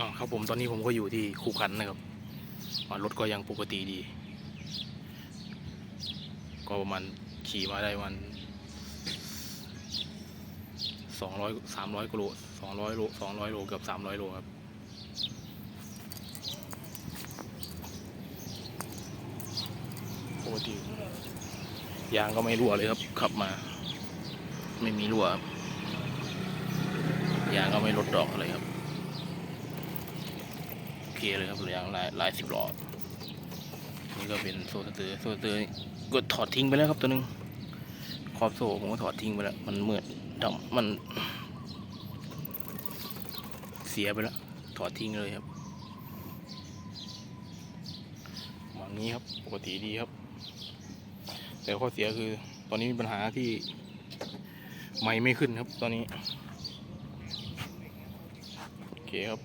อ๋อครับผมตอนนี้ผมก็อยู่ที่คูขันนะครับรถก็ยังปกติดี ก็ประมาณขี่มาได้ประมันสองร้อยสามร้อยกิโลสองร้อยโลสองร้อยโลเกือบสามร้อยโลครับปกติยางก็ไม่รั่วเลยครับ ขับมา ไม่มีรั่วครับยางก็ไม่ลดดอกอะไรครับ เคเลยครับยางลายลายสิบหล้อนี่ก็เป็นโซ่สเตอร์โซ่สเตอร์ก็ถอดทิ้งไปแล้วครับตัวหนึงขอบโซ่ผมก็ถอดทิ้งไปแล้ว มันมืดดำมัน เสียไปแล้ว ถอดทิ้งเลยครับประมาณนี้ครับปกติดีครับ แต่ข้อเสียคือ ตอนนี้มีปัญหาที่ไม่ไม่ขึ้นครับ ตอนนี้ โอเคครับ